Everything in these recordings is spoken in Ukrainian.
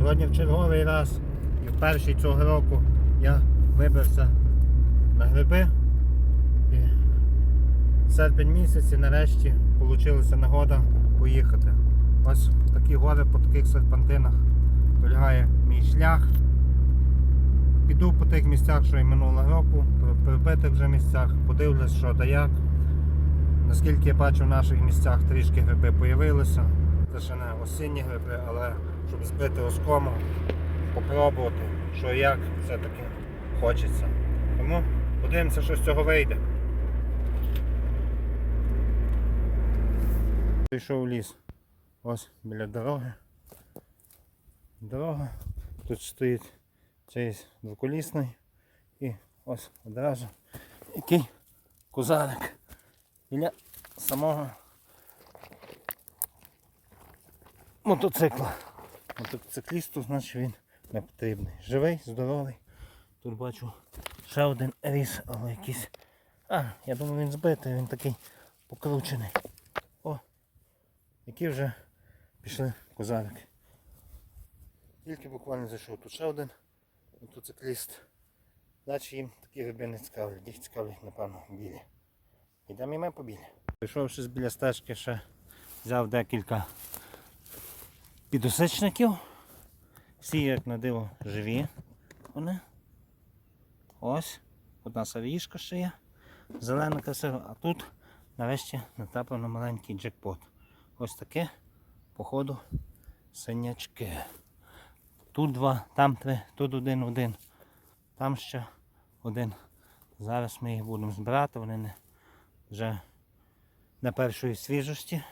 Сьогодні в черговий раз і в перший цього року я вибрався на гриби. І в серпень місяць і нарешті вийшла нагода поїхати. Ось такі гори по таких серпантинах полягає мій шлях. Піду по тих місцях, що і минулого року, при прибитих вже місцях, подивлюсь, що та як. Наскільки я бачу, в наших місцях трішки гриби появилися. Це ще не осінні гриби, але щоб збити оскому, попробувати, що як все-таки хочеться. Тому подивимося, що з цього вийде. Прийшов ліс. Ось біля дороги. Дорога. Тут стоїть цей двоколісний і ось одразу який кузарик біля самого мотоцикла. Мотоциклісту, значить він не потрібний. Живий, здоровий. Тут бачу ще один ріс, але якийсь. А, я думаю він збитий, він такий покручений. О! Які вже пішли козарики. Тільки буквально зайшов. Тут ще один мотоцикліст. Значить їм такі гриби не цікавлять. Їх цікавлять, напевно, білі. Йдемо і ми по білі. З біля стежки, ще взяв декілька підосичників. Всі, як на диво, живі. Вони. Ось. Одна савішка ще є. Зелена красива, а тут нарешті натрапив на маленький джекпот. Ось таке, походу, синячки. Тут два, там три, тут один, один. Там ще один. Зараз ми їх будемо збирати, вони не, вже на першої свіжості,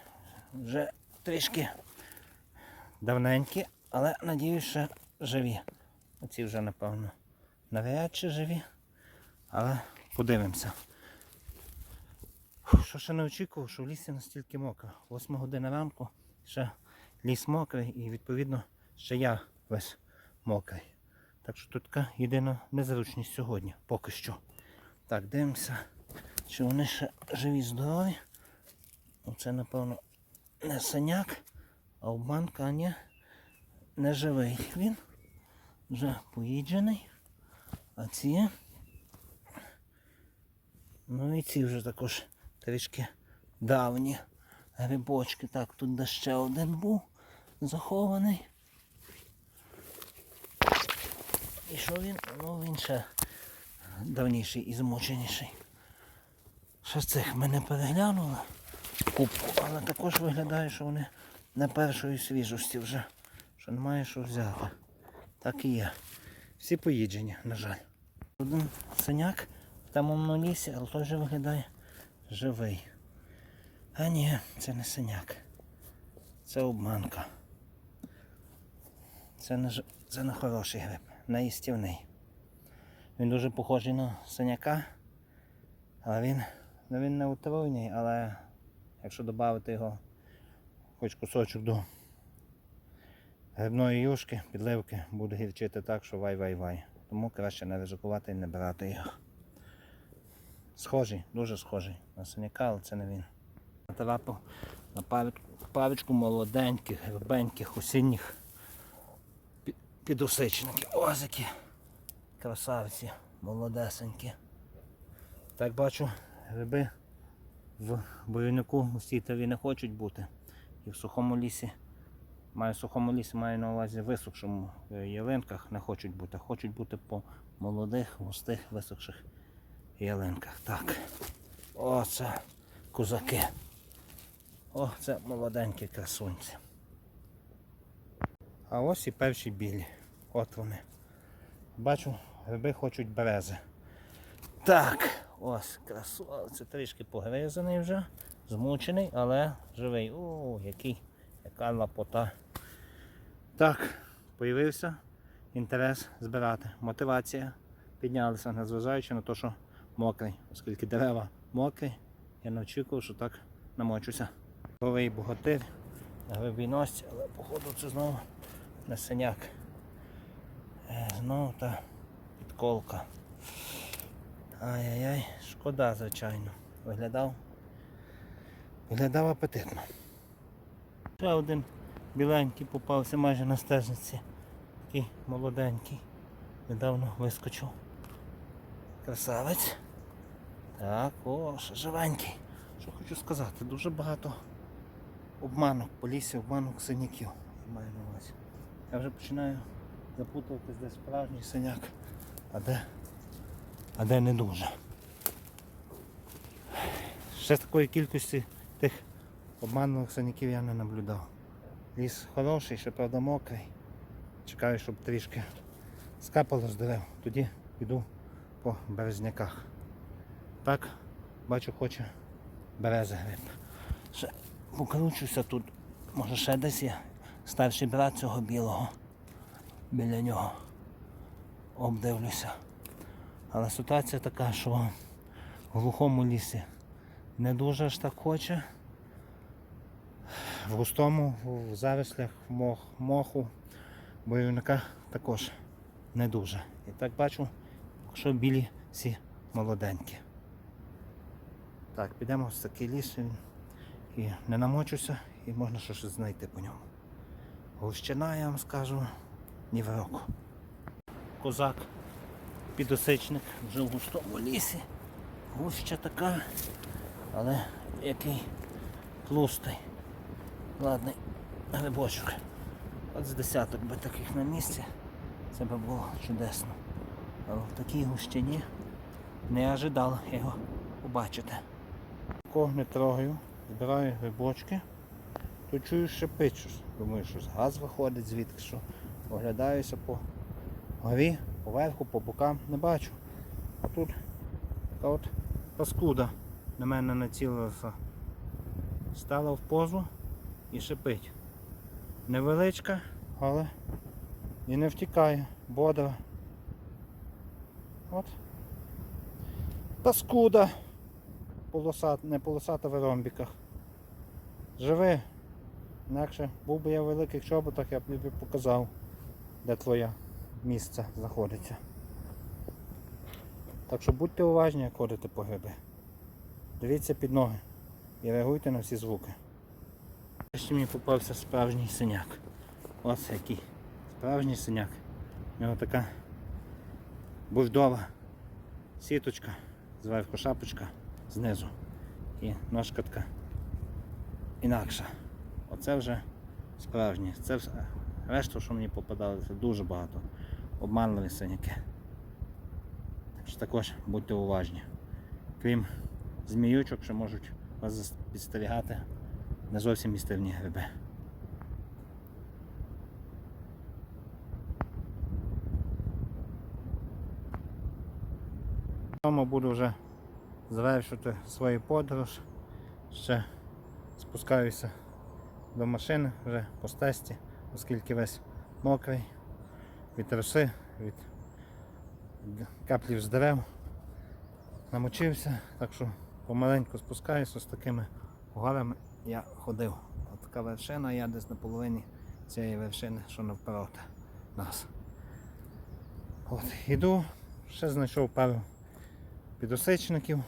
вже трішки давненькі, але надіюсь, що живі. Оці вже, напевно, навряд чи живі, але подивимося. Що ще не очікував, що в лісі настільки мокро. 8 година ранку, ще ліс мокрий і відповідно ще я весь мокрий. Так що тут така єдина незручність сьогодні, поки що. Так, дивимося, чи вони ще живі здорові. Оце, напевно, не синяк, а обманка, а не живий він. Вже поїджений. А ці. Ну і ці вже також трішки давні грибочки. Так, тут де ще один був захований. І що він? Ну він ще давніший і змученіший. Ще цих ми не переглянули кубку, але також виглядає, що вони на першої свіжості вже. Що немає що взяти. Так і є. Всі поїджені, на жаль. Один синяк в тамому лісі, але теж виглядає живий. А ні, це не синяк. Це обманка. Це не, це не хороший гриб, не їстівний. Він дуже похожий на синяка, але він, ну він не отруйний, але якщо додати його хоч кусочок до грибної юшки, підливки, буде гірчити так, що вай-вай-вай. Тому краще не ризикувати і не брати його. Схожий, дуже схожий на синяка, але це не він. Натрапив на парочку, парочку молоденьких, грибеньких, осінніх пі- підосичників. Ось які красавці, молодесенькі. Так бачу, гриби в бойовнику у цій не хочуть бути. І в сухому лісі, маю в сухому лісі, маю на увазі висохшому е, ялинках не хочуть бути. Хочуть бути по молодих, густих, висохших ялинках. Так. О, це козаки. О, це молоденькі красунці. А ось і перші білі. От вони. Бачу, гриби хочуть берези. Так, ось красава. Це трішки погризаний вже, змучений, але живий. О, який, яка лапота. Так, появився інтерес збирати. Мотивація піднялася, незважаючи на те, що мокрий. Оскільки дерева мокрі, я не очікував, що так намочуся. Новий богатир на грибій носці, але походу це знову не синяк. Е, Знову та підколка. Ай-яй-яй, шкода, звичайно. Виглядав. Виглядав апетитно. Ще один біленький попався майже на стежниці. Такий молоденький. Недавно вискочив. Красавець. Так, о, ще живенький. Що хочу сказати, дуже багато обманок по лісі, обманок синяків. Маю на увазі. Я вже починаю запутуватись, де справжній синяк, а де, а де не дуже. Ще з такої кількості тих обманених синяків я не наблюдав. Ліс хороший, ще правда мокрий. Чекаю, щоб трішки скапало з дерев. Тоді піду по березняках. Так, бачу, хоче берези гриб. Ще покручуся тут. Може ще десь є старший брат цього білого. Біля нього. Обдивлюся. Але ситуація така, що в глухому лісі не дуже аж так хоче. В густому, в зарослях мох, моху, бойовника також не дуже. І так бачу, що білі всі молоденькі. Так, підемо в такий ліс і не намочуся, і можна щось знайти по ньому. Гущина, я вам скажу, ні в року. Козак, підосичник, вже в густому лісі. Гуща така, але який тлустий, ладний грибочок. От з десяток би таких на місці, це би було чудесно. Але в такій гущині не ожидав його побачити. Кого не трогаю, збираю грибочки, то чую шипить щось. Думаю, що газ виходить звідки, що оглядаюся по горі, поверху, по бокам, не бачу. А тут така от паскуда на мене націлилася. Стала в позу і шипить. Невеличка, але і не втікає, бодра. От. Паскуда. Полосат, не полосата в ромбіках. Живи. Інакше був би я в великих чоботах, я б тобі показав, де твоє місце знаходиться. Так що будьте уважні, як ходите по гриби. Дивіться під ноги і реагуйте на всі звуки. Ще мені попався справжній синяк. Ось який. Справжній синяк. У нього така бульдова сіточка, зверху шапочка, знизу. І ножка така інакша. Оце вже справжнє. Це все. Решту, що мені попадали, це дуже багато. Обманливі синяки. Так що також будьте уважні. Крім зміючок, що можуть вас підстерігати не зовсім містивні гриби. Дома буду вже завершувати свою подорож. Ще спускаюся до машини вже по стесті, оскільки весь мокрий від роси, від каплів з дерев. Намочився, так що помаленьку спускаюся з такими горами я ходив. От така вершина, я десь на половині цієї вершини, що навпроти нас. От, іду, ще знайшов пару підосичників,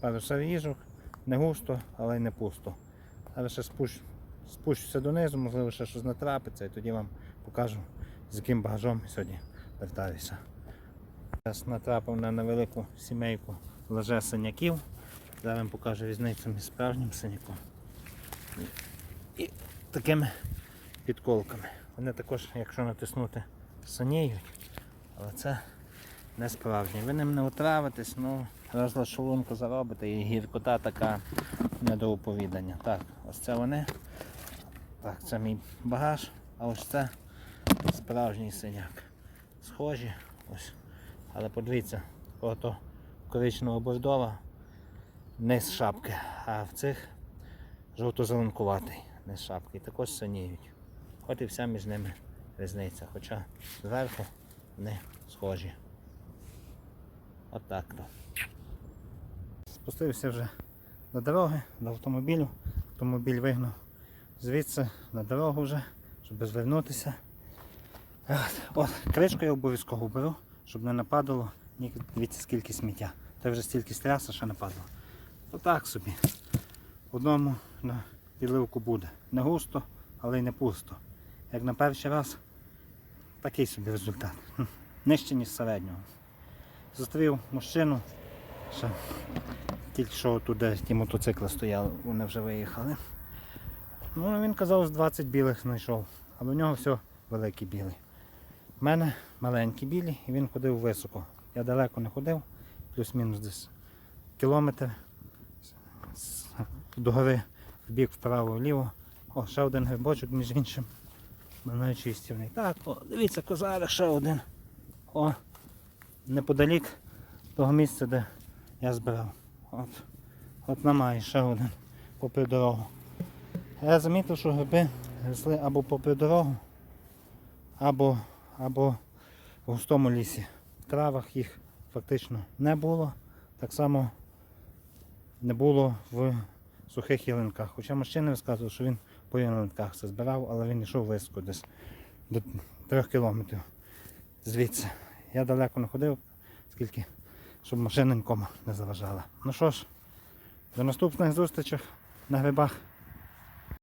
пару савіжок, не густо, але й не пусто. Але ще спущ, спущуся донизу, можливо, ще щось натрапиться, і тоді вам покажу, з яким багажом сьогодні вертаюся. Зараз натрапив на невелику сімейку леже синяків. Зараз вам покажу різницю між справжнім синяком і, такими підколками. Вони також, якщо натиснути, синіють, але це не справжні. Ви ним не отравитесь, ну розлад шолунку заробите і гіркота така не до оповідання. Так, ось це вони. Так, це мій багаж, а ось це справжній синяк. Схожі, ось. Але подивіться, ото коричнево бордова не з шапки, а в цих жовто-зеленкуватий, не з шапки. І також синіють. От і вся між ними різниця. Хоча зверху вони схожі. Отак то. Спустився вже до дороги, до автомобілю. Автомобіль вигнав звідси на дорогу вже, щоб звернутися. От, от, кришку я обов'язково беру, щоб не нападало. Ні, скільки сміття. Це вже стільки стряса, що нападало. То так собі. Одному на підливку буде. Не густо, але й не пусто. Як на перший раз такий собі результат. Нижче, ніж середнього. Зустрів мужчину, ще тільки що туди ті мотоцикли стояли, вони вже виїхали. Ну, він казав, з 20 білих знайшов, але у нього все великі білі. У мене маленькі білі, і він ходив високо. Я далеко не ходив, плюс-мінус десь кілометр до гори в бік вправо, вліво. О, ще один грибочок, між іншим. Мене чистівний. Так, о, дивіться, козарик ще один. О, неподалік того місця, де я збирав. От, от намає ще один попри дорогу. Я замітив, що гриби росли або попри дорогу, або, або в густому лісі. В травах їх фактично не було. Так само не було в сухих ялинках. Хоча мужчина розказував, що він по ялинках це збирав, але він йшов високо десь до трьох кілометрів звідси. Я далеко не ходив, скільки, щоб машина нікому не заважала. Ну що ж, до наступних зустрічей на грибах.